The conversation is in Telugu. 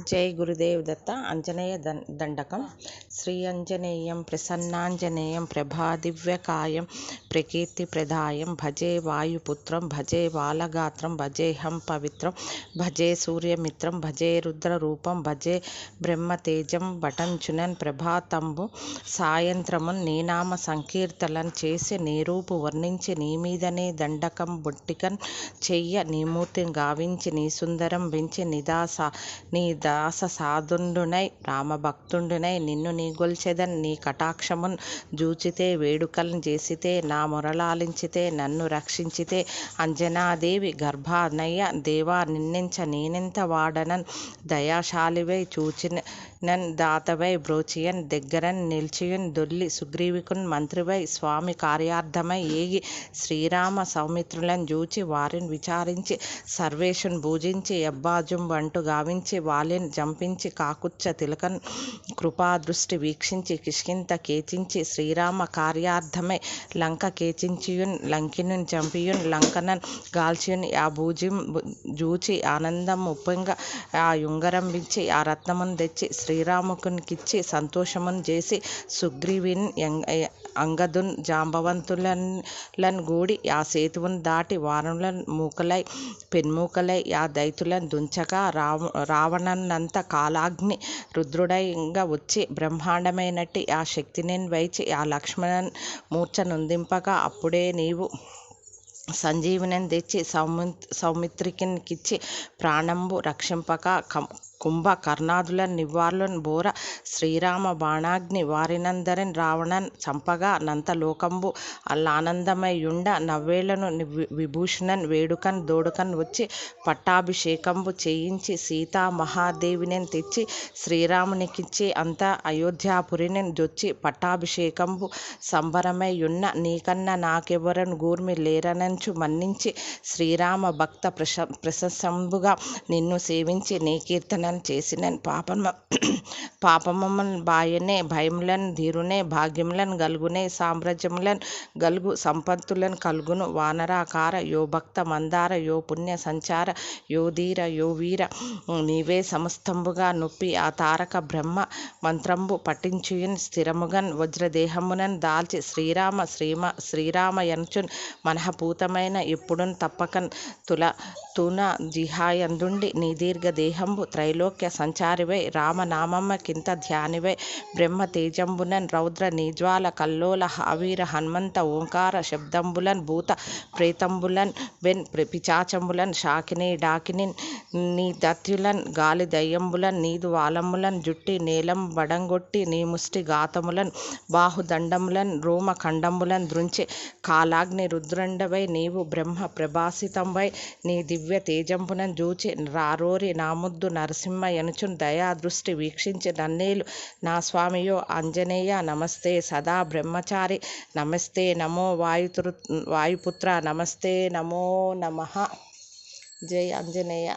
జై గురుదేవ్ దత్త అంజనేయ దండకం. శ్రీ అంజనేయం ప్రసన్నాంజనేయం ప్రభాదివ్యకాయం. ప్రకీర్తిప్రదాయం భజే వాయుపుత్రం భజే బాలగాత్రం భజేహం పవిత్రం భజే సూర్యమిత్రం భజే రుద్రరూపం భజే బ్రహ్మతేజం బటంచునన్ ప్రభాతంబు సాయంత్రమున్ నీనామ సంకీర్తలన్ చేసి నీరూపు వర్ణించి నీ మీదనే దండకం బొట్టికన్ చెయ్య నీ మూర్తిని గావించి నీ సుందరం వించి నిదాస నీ దాస సాధుండునై రామభక్తుండునై నిన్ను నీ గొల్చెదన్ నీ కటాక్షమున్ జూచితే వేడుకలను చేసితే నా మొరలాలించితే నన్ను రక్షించితే. అంజనాదేవి గర్భానయ్య దేవా నిన్నెంచ నేనెంత వాడనన్? దయాశాలివై చూచిన నన్ దాతవై బ్రోచియన్ దగ్గరన్ నిల్చియున్ దొల్లి సుగ్రీవికున్ మంత్రివై స్వామి కార్యార్థమై ఏగి శ్రీరామ సౌమిత్రులను జూచి వారిని విచారించి సర్వేషున్ పూజించి ఎబ్బాజుం వంటు గావించి వాలిని జంపించి కాకుచ్చ తిలకన్ కృపాదృష్టి వీక్షించి కిష్కింత కేచించి శ్రీరామ కార్యార్థమై లంక కేచించియున్ లంకినున్ చంపియున్ లంకనన్ గాల్చియున్ ఆ భూజిం జూచి ఆనందం ఉప్పొంగ ఆ యుంగరం విచ్చి ఆ రత్నమును తెచ్చి శ్రీరాముకునికిచ్చి సంతోషమును చేసి సుగ్రీవిన్ అంగదున్ జాంబవంతులన్ గూడి ఆ సేతువును దాటి వానరులన్ మూకలై పెన్మూకలై ఆ దైతులను దుంచగా రావ రావణన్నంత కాలాగ్ని రుద్రుడైగా వచ్చి బ్రహ్మాండమైనట్టి ఆ శక్తిని వైచి ఆ లక్ష్మణన్ మూర్ఛ నొందింపగా అప్పుడే నీవు సంజీవుని తెచ్చి సౌమి సౌమిత్రికిచ్చి ప్రాణంబు రక్షింపక కుంభ కర్ణాదులను నివ్వార్లను బోర శ్రీరామ బాణాగ్ని వారినందరిని రావణన్ చంపగా నంత లోకంబు అల్లానందమయుండ నవ్వేళ్ళను విభూషణన్ వేడుకన్ దోడుకన్ వచ్చి పట్టాభిషేకంబు చేయించి సీతా మహాదేవిని తెచ్చి శ్రీరామునికిచ్చి అంత అయోధ్యాపురిని జొచ్చి పట్టాభిషేకంబు సంబరమయ్యున్న నీకన్న నాకెవరను గూర్మి లేరనంచు మన్నించి శ్రీరామ భక్త ప్రశ ప్రశంసంబుగా నిన్ను సేవించి నీ కీర్తన చేసినని పాపమ పాపమన్ బాయనే భయములను ధీరునే భాగ్యములను గలుగునే సామ్రాజ్యములను గలుగు సంపత్తులను కలుగును వానరాకార యో భక్త మందార యో పుణ్య సంచార యో ధీర యో వీర నీవే సమస్తంబుగా నొప్పి ఆ తారక బ్రహ్మ మంత్రంబు పఠించుయన్ స్థిరముగన్ వజ్రదేహమునన్ దాల్చి శ్రీరామ శ్రీమ శ్రీరామ యనుచున్ మనఃపూతమైన ఎప్పుడున్ తప్పకన్ తుల తున జిహాయందుండి నీ దీర్ఘ దేహంబు త్రైలోక్య సంచారివై రామనామమ్మ కింత ధ్యానివై. బ్రహ్మ తేజంబునన్ రౌద్ర నిజ్వాల కల్లోల హావీర హనుమంత ఓంకార శబ్దంబులన్ భూత ప్రేతంబులన్ వెన్ పిచాచంబులన్ షాకిని డాకిని నీ దత్యులన్ గాలి దయ్యంబులన్ నీదు వాలములన్ జుట్టి నేలం వడంగొట్టి నీ ముష్టి గాతములన్ బాహుదండములన్ రోమ ఖండంబులన్ దృంచి కాలాగ్ని రుద్రండవై నీవు బ్రహ్మ ప్రభాసితంవై నీ దివ్య తేజంబునన్ జూచి రారోరి నాముద్దు నరసింహ ఎనుచున్ దయా దృష్టి వీక్షించి నన్నేలు. నా స్వామియో అంజనేయ నమస్తే. సదా బ్రహ్మచారి. నమస్తే. నమో వాయుతృ వాయుపుత్ర. నమస్తే. నమో నమ. జై ఆంజనేయ.